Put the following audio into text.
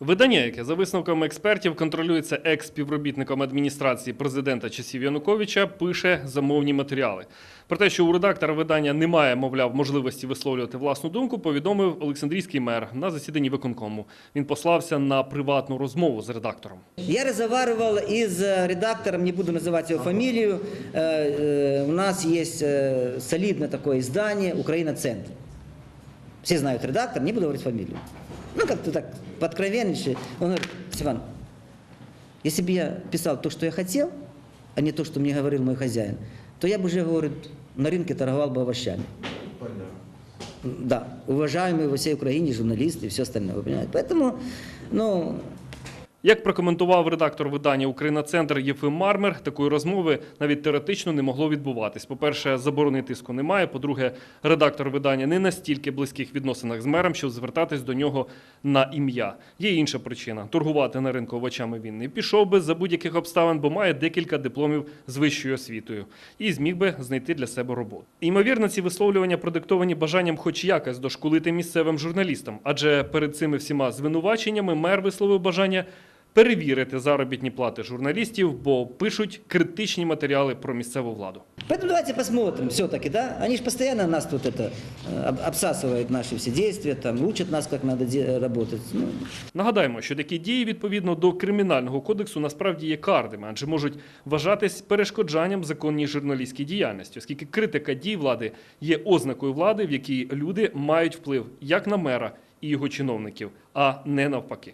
Видання, яке за висновками експертів контролюється екс-співробітником адміністрації президента часів Януковича, пише замовні матеріали. Про те, що у редактора видання немає, мовляв, можливості висловлювати власну думку, повідомив Олександрійський мер на засіданні виконкому. Він послався на приватну розмову з редактором. Я разговаривал и с э, редактором, не буду называть его фамилию. Э, э, У нас есть э, солидное такое издание «Украина Центр». Все знают редактор, не буду говорить фамилию. Ну, как-то так, подкровенничай. Он говорит, Степан, если бы я писал то, что я хотел, а не то, что мне говорил мой хозяин, то я бы уже, говорит, на рынке торговал бы овощами. Да, уважаемые во всей Украине журналисты и все остальное, вы понимаете. Поэтому, ну, як прокоментував редактор видання Україна Центр Єфим Мармер, такої розмови навіть теоретично не могло відбуватись. По-перше, заборони тиску немає. По-друге, редактор видання не настільки близьких відносинах з мером, щоб звертатись до нього на ім'я. Є інша причина: торгувати на ринку овочами він не пішов би за будь-яких обставин, бо має декілька дипломів з вищою освітою і зміг би знайти для себе роботу. Ймовірно, ці висловлювання продиктовані бажанням, хоч якось дошкулити місцевим журналістам, адже перед цими всіма звинуваченнями мер висловив бажання перевірити заробітні плати журналістів, бо пишуть критичні матеріали про місцеву владу. Поэтому давайте посмотрим все-таки, да? Они же постоянно нас тут это э, об- обсасывают наши все действия, там, учат нас, как надо де- работать. Ну, Нагадаємо, що такі дії відповідно до кримінального кодексу насправді є карними, адже можуть вважатись перешкоджанням законній журналістській діяльності, оскільки критика дій влади є ознакою влади, в якій люди мають вплив як на мера і його чиновників, а не навпаки.